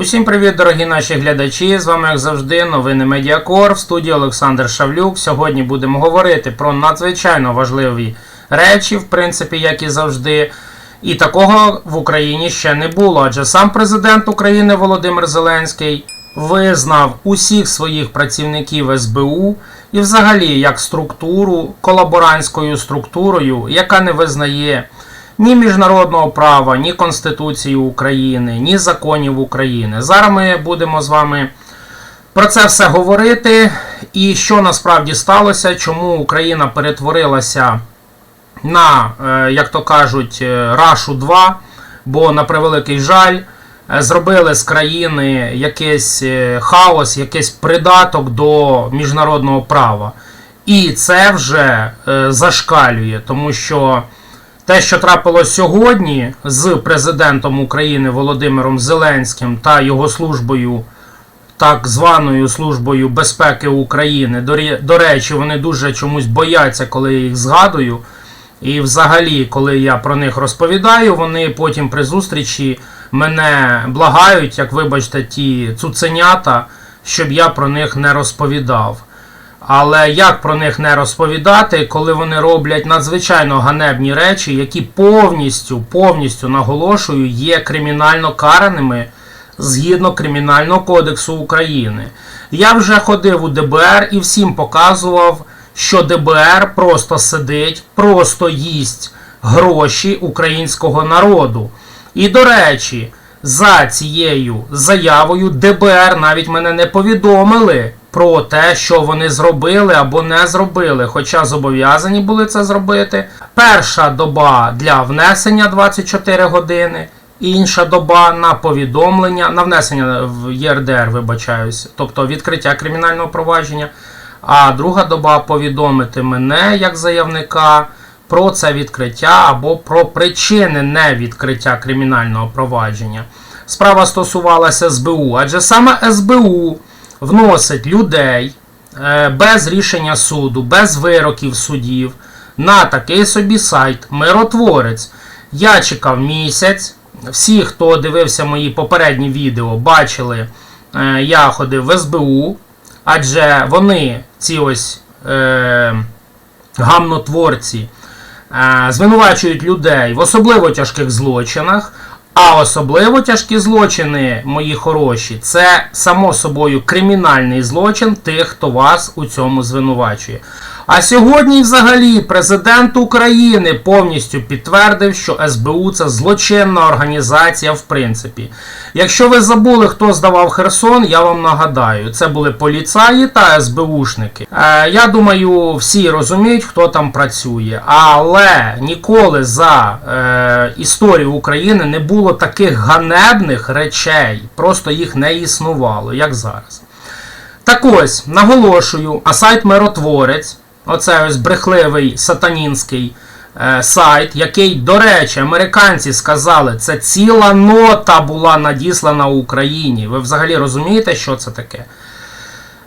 Усім привіт, дорогі наші глядачі! З вами, як завжди, новини Медіакор в студії Олександр Шавлюк. Сьогодні будемо говорити про надзвичайно важливі речі, в принципі, як і завжди. І такого в Україні ще не було, адже сам президент України Володимир Зеленський визнав усіх своїх працівників СБУ і взагалі як структуру колаборантською структурою, яка не визнає ні міжнародного права, ні Конституції України, ні законів України. Зараз ми будемо з вами про це все говорити. І що насправді сталося, чому Україна перетворилася на, е, як то кажуть, е, Рашу 2, бо на превеликий жаль. е, Зробили з країни якийсь хаос, якийсь придаток до міжнародного права. І це вже зашкалює, тому що те, що трапилось сьогодні з президентом України Володимиром Зеленським та його службою, так званою службою безпеки України, до, речі, вони дуже чомусь бояться, коли я їх згадую. І взагалі, коли я про них розповідаю, вони потім при зустрічі мене благають, як вибачте, ті цуценята, щоб я про них не розповідав. Але як про них не розповідати, коли вони роблять надзвичайно ганебні речі, які повністю, повністю наголошую, є кримінально караними згідно Кримінального кодексу України. Я вже ходив у ДБР і всім показував, що ДБР просто сидить, просто їсть гроші українського народу. І до речі, за цією заявою ДБР навіть мене не повідомили про те, що вони зробили або не зробили, хоча зобов'язані були це зробити. Перша доба для внесення 24 години, інша доба на повідомлення, на внесення в ЄРДР, вибачаюсь, тобто відкриття кримінального провадження. А друга доба повідомити мене як заявника про це відкриття або про причини невідкриття кримінального провадження. Справа стосувалася СБУ, адже саме СБУ вносить людей е, без рішення суду, без вироків судів на такий собі сайт Миротворець. Я чекав місяць. Всі, хто дивився мої попередні відео, бачили, е, я ходив в СБУ, адже вони, ці ось е, гамнотворці, е, звинувачують людей в особливо тяжких злочинах. А особливо тяжкі злочини, мої хороші, це само собою кримінальний злочин тих, хто вас у цьому звинувачує. А сьогодні, взагалі, президент України повністю підтвердив, що СБУ це злочинна організація, в принципі. Якщо ви забули, хто здавав Херсон, я вам нагадаю, це були поліцаї та СБУшники. Е, я думаю, всі розуміють, хто там працює. Але ніколи за е, історію України не було таких ганебних речей, просто їх не існувало, як зараз. Так ось, наголошую, а сайт Миротворець, оце ось брехливий сатанінський е, сайт, який, до речі, американці сказали, це ціла нота була надіслана Україні. Ви взагалі розумієте, що це таке?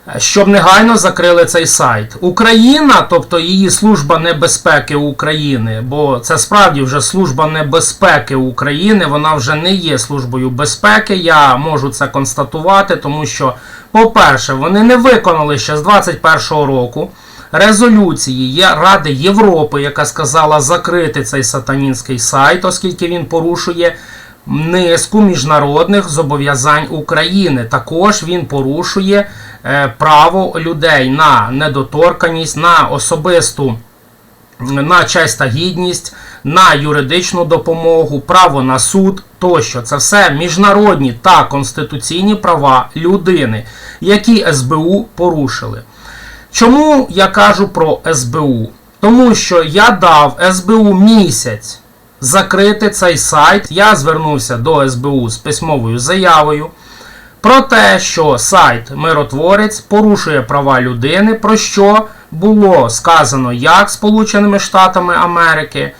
Е, Щоб негайно закрили цей сайт. Україна, тобто її служба небезпеки України, бо це справді вже служба небезпеки України, вона вже не є службою безпеки. Я можу це констатувати, тому що, по-перше, вони не виконали ще з 21-го року резолюції є Ради Європи, яка сказала закрити цей сатанінський сайт, оскільки він порушує низку міжнародних зобов'язань України. Також він порушує е, право людей на недоторканість, на особисту на честь та гідність, на юридичну допомогу, право на суд тощо. Це все міжнародні та конституційні права людини, які СБУ порушили. Чому я кажу про СБУ? Тому що я дав СБУ місяць закрити цей сайт. Я звернувся до СБУ з письмовою заявою про те, що сайт Миротворець порушує права людини, про що було сказано як Сполученими Штатами Америки,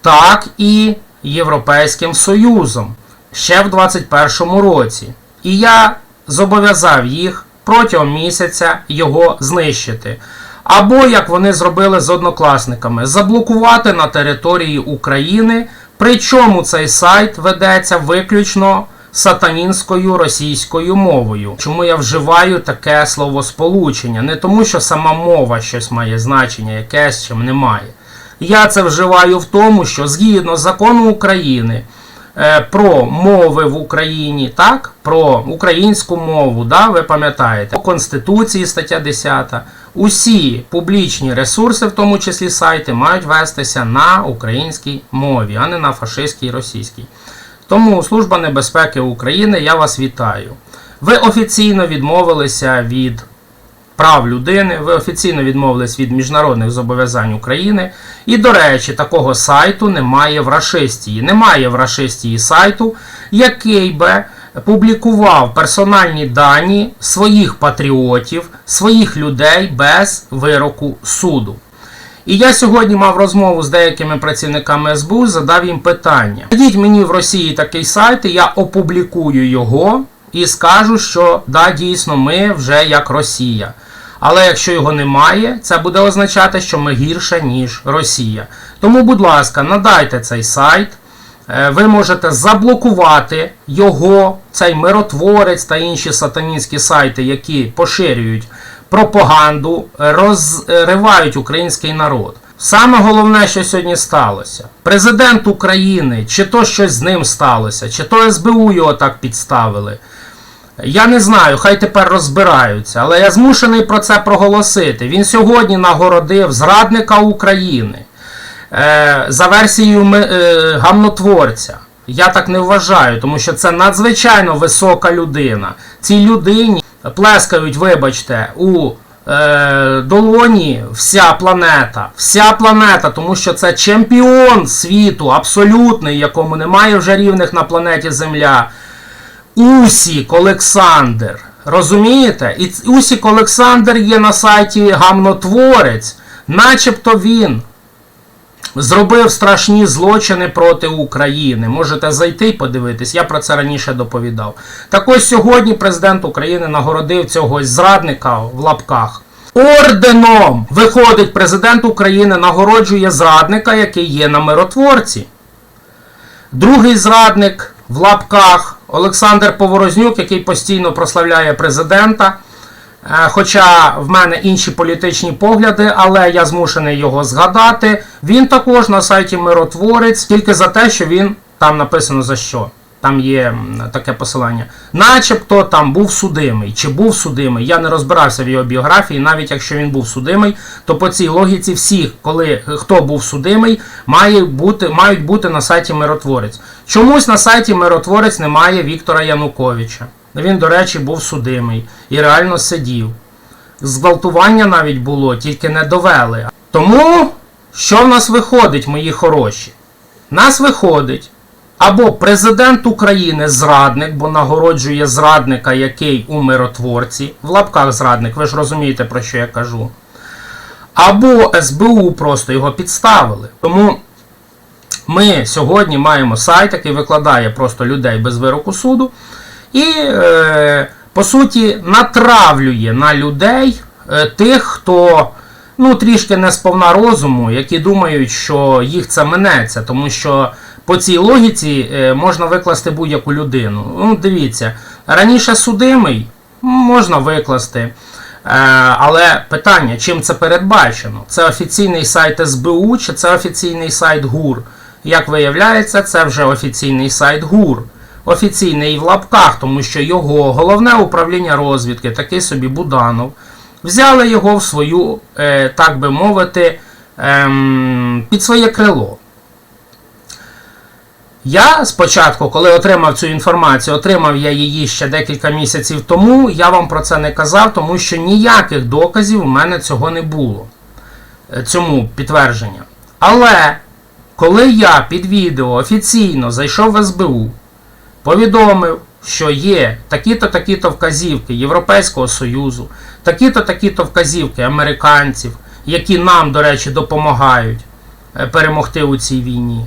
так і Європейським Союзом ще в 2021 році. І я зобов'язав їх протягом місяця його знищити. Або, як вони зробили з однокласниками, заблокувати на території України. Причому цей сайт ведеться виключно сатанінською російською мовою. Чому я вживаю таке словосполучення? Не тому, що сама мова щось має значення, якесь чим немає. Я це вживаю в тому, що згідно закону України про мови в Україні, так, про українську мову, да, ви пам'ятаєте, по Конституції стаття 10, усі публічні ресурси, в тому числі сайти, мають вестися на українській мові, а не на фашистській російській. Тому Служба небезпеки України, я вас вітаю. Ви офіційно відмовилися від прав людини, ви офіційно відмовились від міжнародних зобов'язань України. І, до речі, такого сайту немає в Рашистії. Немає в Рашистії сайту, який би публікував персональні дані своїх патріотів, своїх людей без вироку суду. І я сьогодні мав розмову з деякими працівниками СБУ, задав їм питання. Дадіть мені в Росії такий сайт, і я опублікую його і скажу, що да, дійсно, ми вже як Росія. Але якщо його немає, це буде означати, що ми гірше, ніж Росія. Тому, будь ласка, надайте цей сайт. Е, Ви можете заблокувати його, цей миротворець та інші сатанінські сайти, які поширюють пропаганду, розривають український народ. Саме головне, що сьогодні сталося. Президент України, чи то щось з ним сталося, чи то СБУ його так підставили. Я не знаю, хай тепер розбираються, але я змушений про це проголосити. Він сьогодні нагородив зрадника України е, за версією ми- е, гамнотворця. Я так не вважаю, тому що це надзвичайно висока людина. Цій людині плескають, вибачте, у е, долоні вся планета. Вся планета, тому що це чемпіон світу, абсолютний, якому немає вже рівних на планеті Земля. Усік Олександр. Розумієте? І Усік Олександр є на сайті Гамнотворець, начебто він зробив страшні злочини проти України. Можете зайти і подивитись, я про це раніше доповідав. Так ось сьогодні президент України нагородив цього зрадника в лапках. Орденом виходить президент України, нагороджує зрадника, який є на миротворці. Другий зрадник в лапках Олександр Поворознюк, який постійно прославляє президента. Е, Хоча в мене інші політичні погляди, але я змушений його згадати. Він також на сайті Миротворець тільки за те, що він там написано за що. Там є таке посилання. Начебто там був судимий. Чи був судимий? Я не розбирався в його біографії. Навіть якщо він був судимий, то по цій логіці всіх, коли хто був судимий, має бути, мають бути на сайті Миротворець. Чомусь на сайті Миротворець немає Віктора Януковича. Він, до речі, був судимий і реально сидів. Зґвалтування навіть було, тільки не довели. Тому що в нас виходить, мої хороші? Нас виходить або президент України зрадник, бо нагороджує зрадника, який у миротворці, в лапках зрадник, ви ж розумієте, про що я кажу. Або СБУ просто його підставили. Тому ми сьогодні маємо сайт, який викладає просто людей без вироку суду, і, е, по суті, натравлює на людей е, тих, хто ну, трішки не сповна розуму, які думають, що їх це минеться, тому що по цій логіці е, можна викласти будь-яку людину. Ну, дивіться, раніше судимий можна викласти. Е, Але питання, чим це передбачено? Це офіційний сайт СБУ чи це офіційний сайт ГУР? Як виявляється, це вже офіційний сайт ГУР. Офіційний в лапках, тому що його головне управління розвідки, такий собі Буданов, взяли його в свою, е, так би мовити, ем, під своє крило. Я спочатку, коли отримав цю інформацію, отримав я її ще декілька місяців тому, я вам про це не казав, тому що ніяких доказів у мене цього не було. е, Цьому підтвердження. Але коли я під відео офіційно зайшов в СБУ, повідомив, що є такі-то такі-то вказівки Європейського Союзу, такі-то такі-то вказівки американців, які нам, до речі, допомагають е, перемогти у цій війні.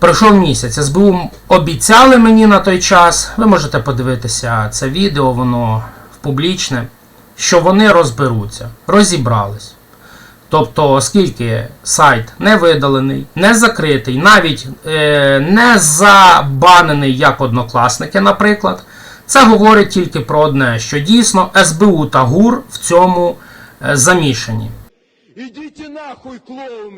Пройшов місяць. СБУ обіцяли мені на той час, ви можете подивитися це відео, воно в публічне, що вони розберуться, розібрались. Тобто, оскільки сайт не видалений, не закритий, навіть е, не забанений як однокласники, наприклад, це говорить тільки про одне, що дійсно СБУ та ГУР в цьому е, замішані. Идите нахуй, клоуны!